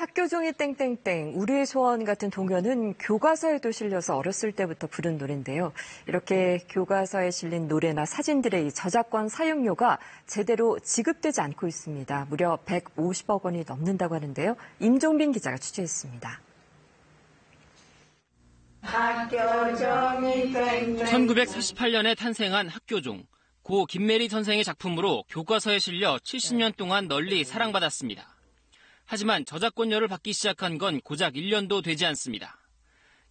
학교 종이 땡땡땡 우리의 소원 같은 동요는 교과서에도 실려서 어렸을 때부터 부른 노래인데요. 이렇게 교과서에 실린 노래나 사진들의 이 저작권 사용료가 제대로 지급되지 않고 있습니다. 무려 150억 원이 넘는다고 하는데요. 임종빈 기자가 취재했습니다. 1948년에 탄생한 학교종. 고 김메리 선생의 작품으로 교과서에 실려 70년 동안 널리 사랑받았습니다. 하지만 저작권료를 받기 시작한 건 고작 1년도 되지 않습니다.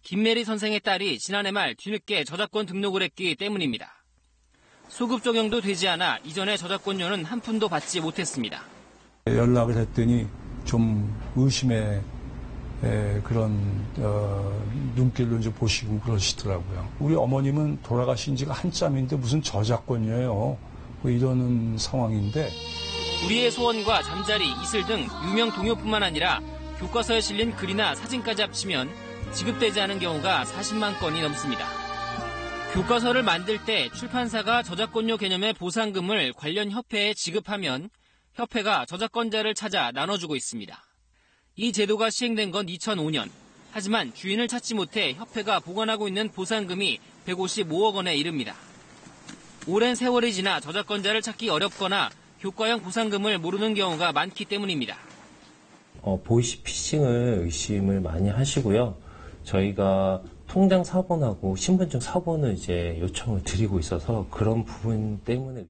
김메리 선생의 딸이 지난해 말 뒤늦게 저작권 등록을 했기 때문입니다. 소급 적용도 되지 않아 이전의 저작권료는 한 푼도 받지 못했습니다. 연락을 했더니 좀 의심의 에, 그런 어, 눈길로 이제 보시고 그러시더라고요. 우리 어머님은 돌아가신 지가 한참인데 무슨 저작권이에요. 뭐 이러는 상황인데 우리의 소원과 잠자리, 이슬 등 유명 동요뿐만 아니라 교과서에 실린 글이나 사진까지 합치면 지급되지 않은 경우가 40만 건이 넘습니다. 교과서를 만들 때 출판사가 저작권료 개념의 보상금을 관련 협회에 지급하면 협회가 저작권자를 찾아 나눠주고 있습니다. 이 제도가 시행된 건 2005년. 하지만 주인을 찾지 못해 협회가 보관하고 있는 보상금이 155억 원에 이릅니다. 오랜 세월이 지나 저작권자를 찾기 어렵거나 교과형 보상금을 모르는 경우가 많기 때문입니다. 어, 보이시피싱을 의심을 많이 하시고요. 저희가 통장 사본하고 신분증 사본을 이제 요청을 드리고 있어서 그런 부분 때문에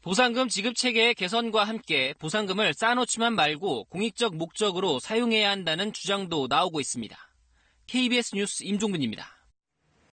보상금 지급 체계의 개선과 함께 보상금을 쌓아놓지만 말고 공익적 목적으로 사용해야 한다는 주장도 나오고 있습니다. KBS 뉴스 임종근입니다.